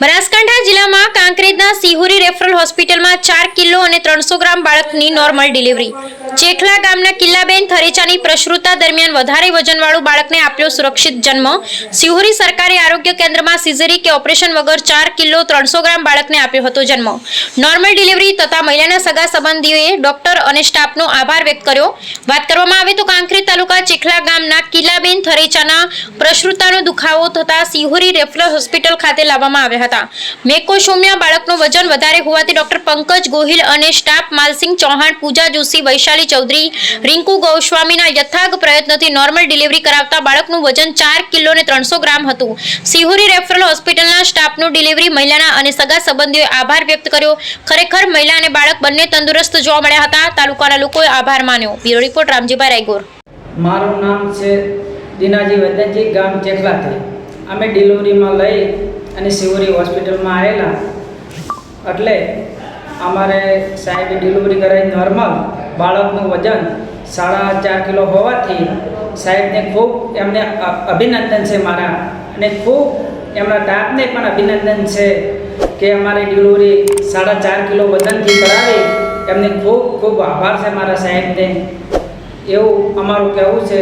બનાસકાંઠા જિલ્લામાં કાંકરેજના સિહોરી રેફરલ હોસ્પિટલમાં ચાર કિલો અને ત્રણસો ગ્રામ બાળકની નોર્મલ ડિલિવરી ચેખલા ગામના કિલ્લાબેન થરેચાની પ્રસૃતા દરમિયાન વધારે વજનવાળું બાળકને આપ્યો સુરક્ષિત જન્મ. સિહોરી સરકારી આરોગ્ય કેન્દ્રમાં સિઝરી કે ઓપરેશન વગર ચાર કિલો ત્રણસો ગ્રામ બાળકને આપ્યો હતો જન્મ. નોર્મલ ડિલિવરી તથા મહિલાના સગા સંબંધીઓએ ડોક્ટર અને સ્ટાફનો આભાર વ્યક્ત કર્યો. વાત કરવામાં આવે તો કાંકરી તાલુકા ચેખલા ગામના કિલ્લાબેન થરેચાના પ્રસૃતાનો દુખાવો થતા સિહોરી રેફરલ હોસ્પિટલ ખાતે લાવવામાં આવ્યા હતા. મેકોસોમિયા બાળકનું વજન વધારે હોવાથી ડોક્ટર પંકજ ગોહિલ અને સ્ટાફ માલસિંહ ચૌહાણ, પૂજા જોશી, વૈશાલી ચૌધરી રિંકુ ગોસ્વામીના યથાગ પ્રયત્નથી નોર્મલ ડિલિવરી કરાવતા બાળકનું વજન ચાર કિલો ને ત્રણસો ગ્રામ હતું. સિહોરી રેફરલ હોસ્પિટલના સ્ટાફનું ડિલિવરી મહિલાના અને સગા સંબંધીઓએ આભાર વ્યક્ત કર્યો. ખરેખર મહિલા અને બાળક બંને તંદુરસ્ત જોવા મળ્યા હતા. તાલુકાના લોકોએ આભાર માન્યો. Bureau report, Ramjibhai Raygor. મારું નામ છે દિનાજી વદનજી ગામ ચેખલાથી. અમે ડિલિવરીમાં લઈ અને સિવરી હોસ્પિટલમાં આવેલા. એટલે અમારે સાહેબે ડિલિવરી કરાવી નોર્મલ બાળકનું વજન સાડા ચાર કિલો હોવાથી સાહેબને ખૂબ એમને અભિનંદન છે મારા. અને ખૂબ એમના દાંતને પણ અભિનંદન છે કે અમારી ડિલિવરી સાડા ચાર કિલો વજનથી કરાવી. એમને ખૂબ ખૂબ આભાર છે મારા સાહેબને. એવું અમારું કહેવું છે.